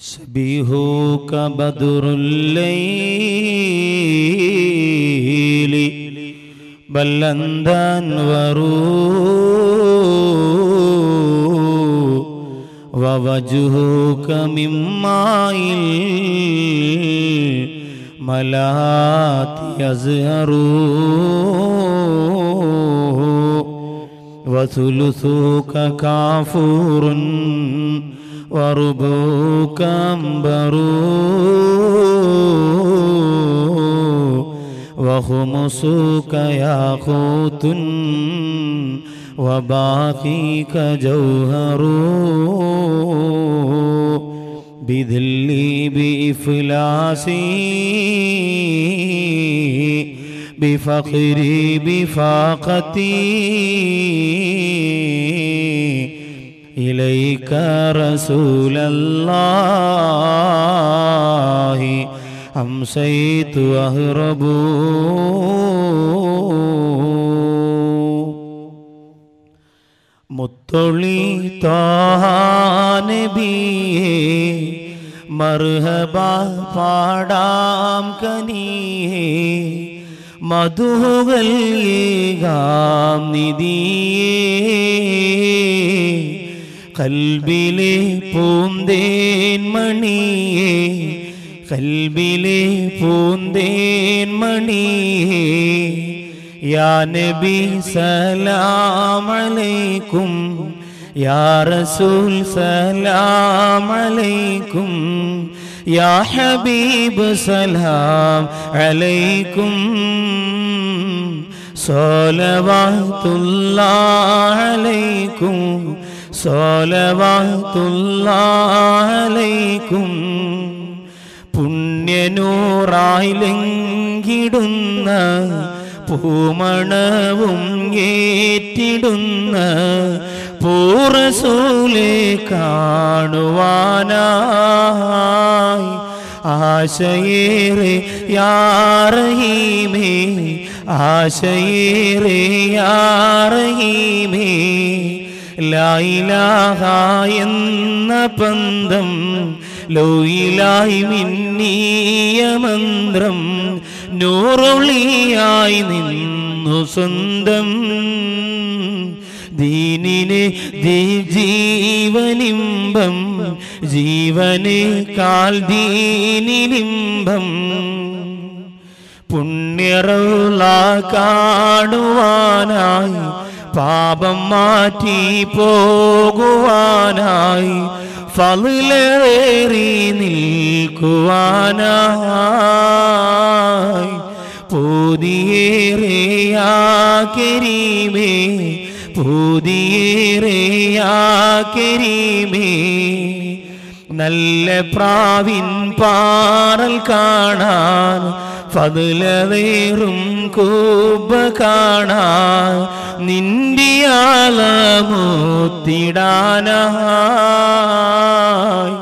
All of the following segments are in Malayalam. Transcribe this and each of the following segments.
شبيهك بدر الليل بل أنت أنور ووجهك من ماء الملات يزهر وثلثك كافور وربوك أنبر وخمسك ياقوت وباقيك جوهر بذلي بإفلاسي بفقري بفاقتي إليك رسول الله أمسيت أهرب മുത്തൊളി താനബിയേ മർഹബ പാടാം കനിയേ മധുകൾ ഏകാം നിധിയേ കൽബിലെ പൂന്തേൻ മണിയേ കൽബിലെ പൂന്തേൻ മണിയേ യാ നബി സലാം അലൈക്കും യാ റസൂൽ സലാം അലൈക്കും യാ ഹബീബ് സലാം അലൈക്കും. സ്വലവാത്തുല്ലാഹ് അലൈക്കും അലൈക്കും പുണ്യനൂറായി ലംഘിടുന്ന പൂമണവും ഏറ്റിടുന്ന പൂറസൂലെ കാണുവാനായി ആശയേറെ യാറഹീമേ ആശയേറെ യാറഹീമേ. ലായിലാഹ എന്ന പന്തം ലോയിലായി മിന്നിയ മന്ത്രം നൂറൊളിയായി നിന്നു സ്വന്തം ദീനിനെ ജീവനിമ്പം ജീവനെ കാൽ ദീനിലിമ്പം. പുണ്യറുള്ള കാണുവാനായി പാപം മാറ്റി പോകുവാനായി ഫലിലേറി നിൽക്കുവാനായി. പൂതിയേറെയാക്കെരീമേ പൂതിയേറെയാക്കെരീമേ. നല്ല പ്രാവിൻ പാറൽ കാണാൻ ഫതിലേറും കൂബ കാണാ നിന്റിയാലമൂത്തിടാനായി.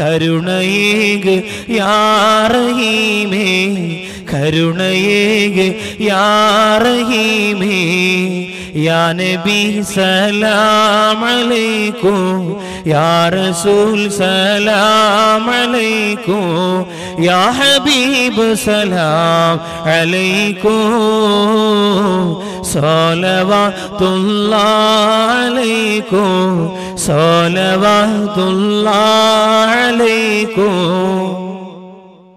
കരുണയേക് യാറഹീമേ കരുണയേക് യാറഹീമേ. യാ നബി സലാം അലൈക്കും യാ റസൂൽ സലാം അലൈക്കും യാ ഹബീബ് സലാം അലൈക്കും സ്വലവാത്തുല്ലാഹ് അലൈക്കും സ്വലവാത്തുല്ലാഹ് അലൈക്കും